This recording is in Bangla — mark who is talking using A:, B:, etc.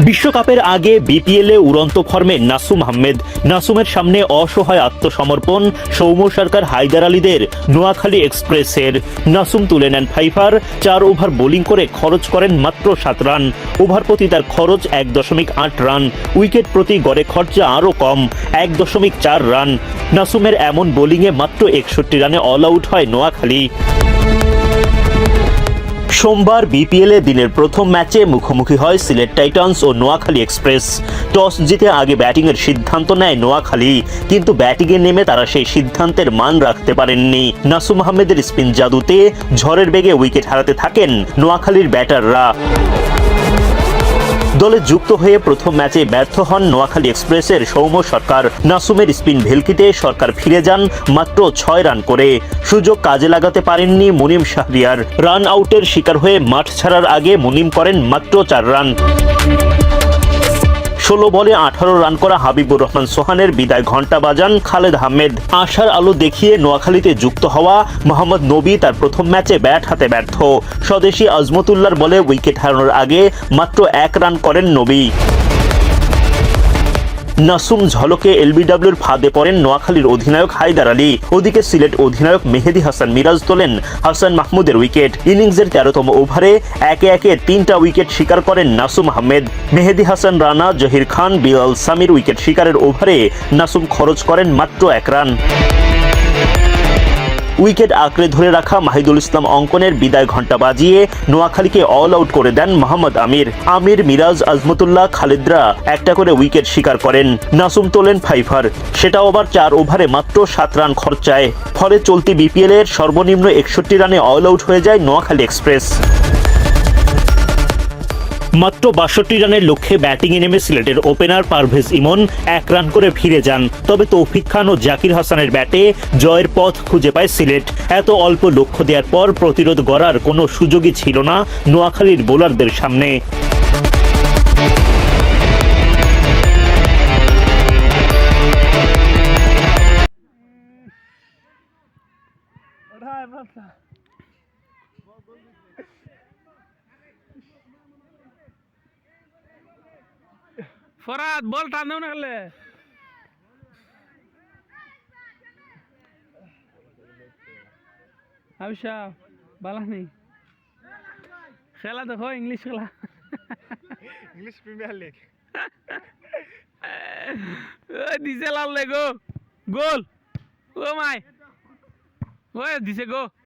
A: বিশ্বকাপের আগে বিপিএলে উড়ন্ত ফর্মে নাসুম আহমেদ। নাসুমের সামনে অসহায় আত্মসমর্পণ, সৌম্য সরকার হায়দার আলীদের নোয়াখালী এক্সপ্রেসের। নাসুম তুলে নেন ফাইফার, চার ওভার বোলিং করে খরচ করেন মাত্র সাত রান। ওভার প্রতি তার খরচ এক দশমিক আট রান। উইকেট প্রতি গড়ে খরচা আরও কম, এক দশমিক চার রান। নাসুমের এমন বোলিংয়ে মাত্র একষট্টি রানে অল আউট হয় নোয়াখালী। সোমবার বিপিএলে দিনের প্রথম ম্যাচে মুখোমুখি হয় সিলেট টাইটান্স ও নোয়াখালী এক্সপ্রেস। টস জিতে আগে ব্যাটিংয়ের সিদ্ধান্ত নেয় নোয়াখালী, কিন্তু ব্যাটিংয়ে নেমে তারা সেই সিদ্ধান্তের মান রাখতে পারেননি। নাসুম আহমেদের স্পিন জাদুতে ঝড়ের বেগে উইকেট হারাতে থাকেন নোয়াখালীর ব্যাটাররা। দলে যুক্ত হয়ে প্রথম ম্যাচে ব্যর্থ হন নোয়াখালী এক্সপ্রেসের সৌম্য সরকার। নাসুমের স্পিন ভেলকিতে সরকার ফিরে যান মাত্র ছয় রান করে। সুযোগ কাজে লাগাতে পারেননি মুনিম শাহরিয়ার। রান আউটের শিকার হয়ে মাঠ ছাড়ার আগে মুনিম করেন মাত্র চার রান। ষোলো বলে আঠারো রান করা হাবিবুর রহমান সোহানের বিদায় ঘণ্টা বাজান খালেদ আহমেদ। আশার আলো দেখিয়ে নোয়াখালীতে যুক্ত হওয়া মোহাম্মদ নবী তার প্রথম ম্যাচে ব্যাট হাতে ব্যর্থ। স্বদেশি আজমতুল্লার বলে উইকেট হারানোর আগে মাত্র এক রান করেন নবী। নাসুম ঝলকে এলবিডব্লিউর ফাঁদে পড়েন নোয়াখালীর অধিনায়ক হায়দার আলী। ওদিকে সিলেট অধিনায়ক মেহেদি হাসান মিরাজ তোলেন হাসান মাহমুদের উইকেট। ইনিংসের তেরোতম ওভারে একে একে তিনটা উইকেট শিকার করেন নাসুম আহমেদ। মেহেদি হাসান রানা, জহির খান, বিলাল সামির উইকেট শিকারের ওভারে নাসুম খরচ করেন মাত্র এক রান। উইকেট আঁকড়ে ধরে রাখা মাহিদুল ইসলাম অঙ্কনের বিদায় ঘণ্টা বাজিয়ে নোয়াখালীকে অল আউট করে দেন মোহাম্মদ আমির। আমির, মিরাজ, আজমতুল্লাহ, খালিদরা একটা করে উইকেট শিকার করেন। নাসুম তোলেন ফাইফার। সেটা আবার চার ওভারে মাত্র সাত রান খরচায়। ফলে চলতি বিপিএল এর সর্বনিম্ন একষট্টি রানে অল আউট হয়ে যায় নোয়াখালী এক্সপ্রেস মাত্র বাষট্টি রানের লক্ষ্যে ব্যাটিংয়ে নেমে সিলেটের ওপেনার পারভেজ ইমন এক রান করে ফিরে যান। তবে তৌফিক খান ও জাকির হাসানের ব্যাটে জয়ের পথ খুঁজে পায় সিলেট। এত অল্প লক্ষ্য দেওয়ার পর প্রতিরোধ গড়ার কোনো সুযোগই ছিল না নোয়াখালীর বোলারদের সামনে।
B: ফরাদ বল টান দেও না খেলে। আবিষা বালা নেই খেলা দেখো ইংলিশ খেলা।
C: English Premier League.
B: দিছে লাল গো। গোল। ও মাই। ওই দিছে গো।